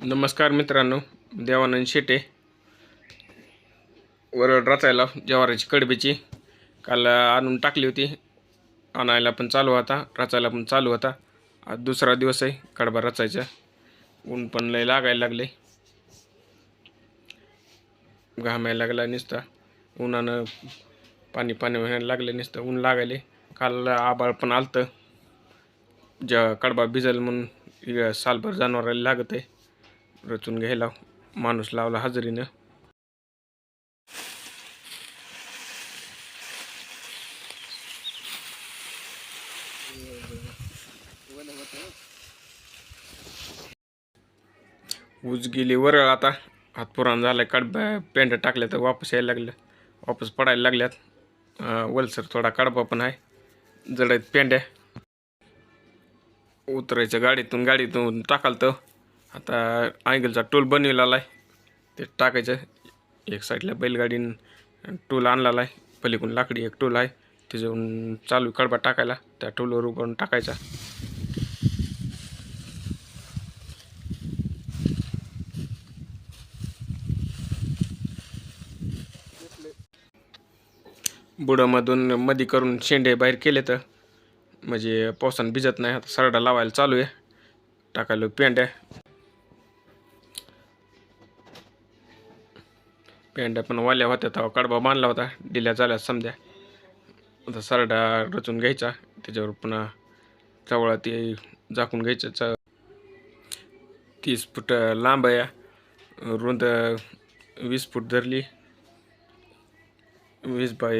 नमस्कार मित्रांनो देवानंद शेटे. वरड रचायला ज्वारीची कडबीची काल आणून टाकली होती. आणायला पण चालू होता रचायला पण चालू होता. आज दुसरा दिवस आहे कडबा रचायचा. ऊन पण लय लागायला लागले. घामायला लागला नुसता. उन्हानं पाणी पाणी व्हायला लागलं नुसतं ऊन लागायले. काल आबाळ पण आलतं. ज कडबा भिजल म्हणून सालभर जनावराला लागत आहे रचून घ्यायला माणूस लावला हजेरीनं. ऊज गेली वरळ आता. हात पुराण झालाय. कडबा पेंड टाकल्या तर वापस यायला लागलं. वापस पडायला लागल्यात. वलसर थोडा कडबा पण आहे. जड आहेत पेंड्या उतरायचं गाडीतून गाडीतून टाकाल तर. आता अँगलचा टूल बनविलेला आहे ते टाकायचं. एक साईडला बैलगाडीनं टूल आणलेला आहे पलीकडून लाकडी एक टूल आहे. त्याच्यावरून चालू कडबा टाकायला. त्या टूलवर उभारून टाकायचा. बुडामधून मधी करून शेंडे बाहेर केले तर. म्हणजे पावसानं भिजत नाही आता सरडा लावायला चालू आहे. टाकायला पेंड्या. पेंड्या पण वाल्या होत्या तेव्हा कडबा बांधला होता दिल्या झाल्या समजा. आता सरडा रचून घ्यायचा त्याच्यावर पुन्हा चवळा ते झाकून घ्यायचं. च तीस फूट लांब आहे रुंद वीस फूट धरली. वीस बाय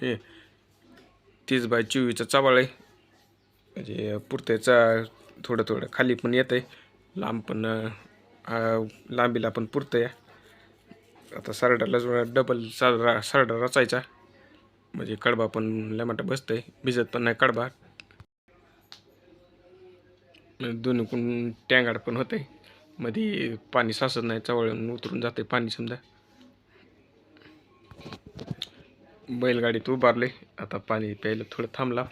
हे तीस बाय चोवीसचा चावळ आहे. म्हणजे पुरत्याचा थोडं थोडं खाली पण येतं आहे लांब पण लांबीला पण पुरतं आहे आता सरडाला जो डबल सरडा सरडा रचायचा. म्हणजे कडबा पण लमाटा बसतं आहे भिजत पण नाही कडबा. दोन्हीकडून टँगाड पण होतं आहे मध्ये पाणी साचत नाही चवळून उतरून जाते पाणी समजा. बैलगाडीत उभारले. आता पाणी प्यायला थोडं थांबला.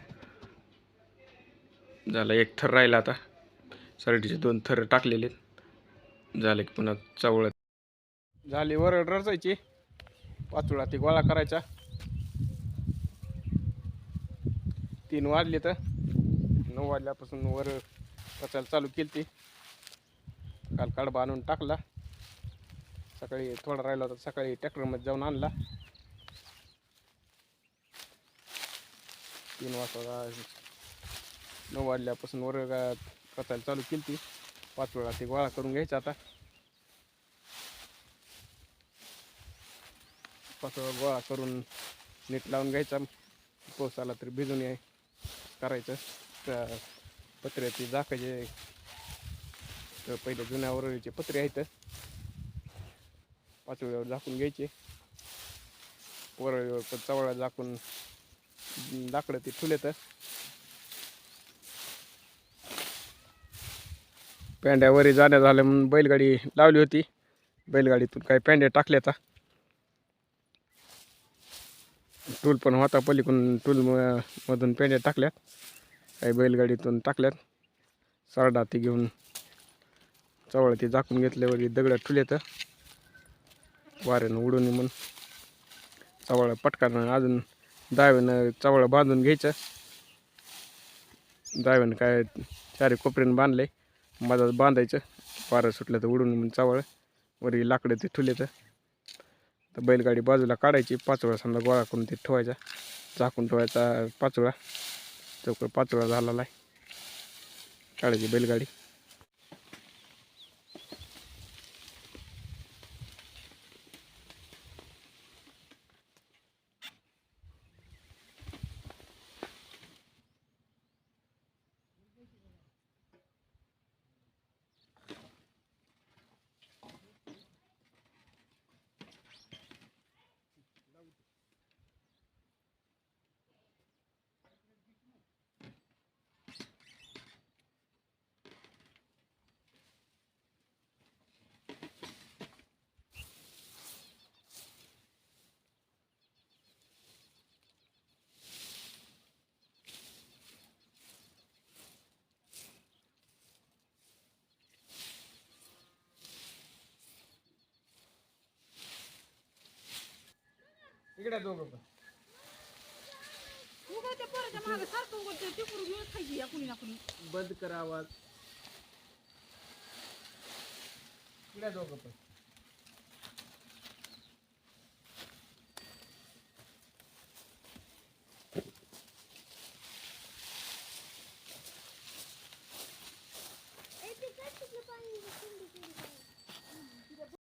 झाला एक थर राहिला आता. सरडीचे दोन थर टाकलेले झाले की पुन्हा चवळ झाली वरड रचायची. पाचोळा ती गोळा करायचा. तीन वाजले तर. नऊ वाजल्यापासून वर रचायला चालू केली ती काल कडबा आणून टाकला. सकाळी थोडा राहिला होता. सकाळी ट्रॅक्टरमध्ये जाऊन आणला. तीन वाजता नऊ वाजल्यापासून वर्ग कसायला चालू केली ती. पाच वेळा ते गोळा करून घ्यायचा आता. पाच वेळा गोळा करून नीट लावून घ्यायचा. पाऊस आला तरी भिजून याय करायचं. त्या पत्र्याची झाकायचे तर पहिले जुन्या वरळीचे पत्रे आहेत. पाच झाकून घ्यायचे. वरळीवर पण चवळा झाकून लाकडं ते ठुले तर जाण्या झाल्या म्हणून बैलगाडी लावली होती. बैलगाडीतून काही पेंड्या टाकल्याचा टूल पण होता पलीकडून टूल मधून पेंड्या टाकल्यात. काही बैलगाडीतून टाकल्यात. सरडा ती घेऊन चवळ ते झाकून घेतल्यावर दगड ठुले तर वाऱ्यानं उडून म्हणून चवळ पटकानं अजून दाव्यानं चावळं बांधून घ्यायचं. दाव्यानं काय चारी कोपऱ्यानं बांधले मधात बांधायचं. पारं सुटलं तर उडून म्हणून चावळं. वरी लाकडं ते ठुले तर तर बैलगाडी बाजूला काढायची. पाचोळा समजा गोळा करून ते ठेवायचा. झाकून ठेवायचा पाचोळा. चौकड पाचोळा झालेला आहे. काढायची बैलगाडी. इकडे दोघं पण. उगवते पोराच्या मागे सारखं उगवते तिकडून घेऊन खायची या कुणी ना कुणी. बंद कर आवाज. इकडे दोघं पण.